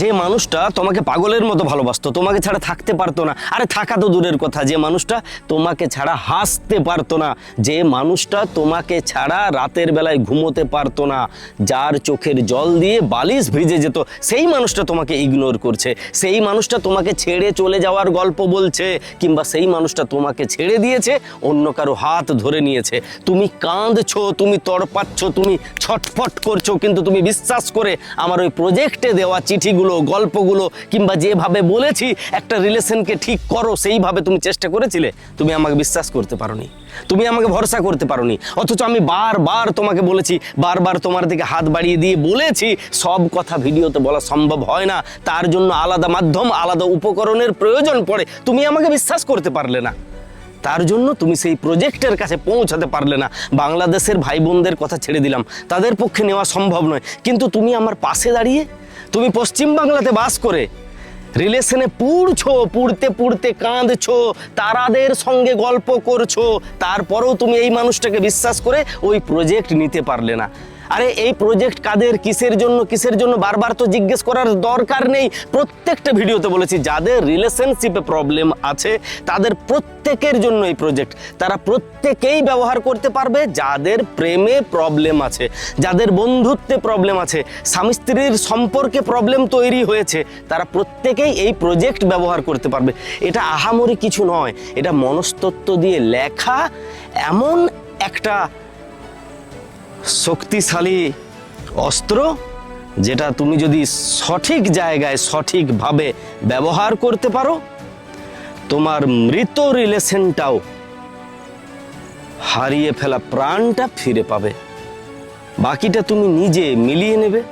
যে মানুষটা তোমাকে পাগলের মতো ভালোবাসতো, তোমাকে ছাড়া থাকতে পারতো না। আরে থাকা তো দূরের কথা, যে মানুষটা তোমাকে ছাড়া হাসতে পারতো না, যে মানুষটা তোমাকে ছাড়া রাতের বেলায় ঘুমোতে পারতো না, যার চোখের জল দিয়ে বালিশ ভিজে যেত, সেই মানুষটা তোমাকে ইগনোর করছে, সেই মানুষটা তোমাকে ছেড়ে চলে যাওয়ার গল্প বলছে, কিংবা সেই মানুষটা তোমাকে ছেড়ে দিয়েছে, অন্য কারও হাত ধরে নিয়েছে। তুমি কাঁদছো, তুমি তড়পাচ্ছ, তুমি ছটফট করছ, কিন্তু তুমি বিশ্বাস করে আমার ওই প্রজেক্টে দেওয়া চিঠিগুলো গল্পগুলো, কিংবা যেভাবে বলেছি, একটা রিলেশনকে ঠিক করো, সেইভাবে তুমি চেষ্টা করেছিলে, তুমি আমাকে বিশ্বাস করতে পারোনি। তুমি আমাকে ভরসা করতে পারোনি। অথচ আমি বারবার তোমাকে বলেছি, বারবার তোমার দিকে হাত বাড়িয়ে দিয়ে বলেছি, সব কথা ভিডিওতে বলা সম্ভব হয় না। তার জন্য আলাদা মাধ্যম, আলাদা উপকরণের প্রয়োজন পড়ে। তুমি আমাকে বিশ্বাস করতে পারলে না। তার জন্য তুমি সেই প্রজেক্টের কাছে পৌঁছাতে পারলে না। বাংলাদেশের ভাই বোনদের কথা ছেড়ে দিলাম। তাদের পক্ষে নেওয়া সম্ভব নয়। কিন্তু তুমি আমার পাশে দাঁড়িয়ে, তুমি পশ্চিম বাংলাতে বাস করে রিলেশনে পুড়ছো, পুড়তে পুড়তে কাঁদছো, তারাদের সঙ্গে গল্প করছ, তারপরেও তুমি এই মানুষটাকে বিশ্বাস করে ওই প্রজেক্ট নিতে পারলে না। আরে এই প্রজেক্ট কাদের, কিসের জন্য কিসের জন্য বারবার তো জিজ্ঞেস করার দরকার নেই। প্রত্যেকটা ভিডিওতে বলেছি, যাদের রিলেশনশিপে প্রবলেম আছে, তাদের প্রত্যেকের জন্য এই প্রজেক্ট তারা প্রত্যেকেই ব্যবহার করতে পারবে যাদের প্রেমে প্রবলেম আছে, যাদের বন্ধুত্বে প্রবলেম আছে, স্বামী স্ত্রীর সম্পর্কে প্রবলেম তৈরি হয়েছে, তারা প্রত্যেকেই এই প্রজেক্ট ব্যবহার করতে পারবে। এটা আহামরি কিছু নয়, এটা মনস্তত্ত্ব দিয়ে লেখা এমন একটা শক্তিশালী অস্ত্র যেটা তুমি যদি সঠিক জায়গায় সঠিকভাবে ব্যবহার করতে পারো, তোমার মৃত রিলেশনটাও হারিয়ে ফেলা প্রাণটা ফিরে পাবে। বাকিটা তুমি নিজে মিলিয়ে নেবে।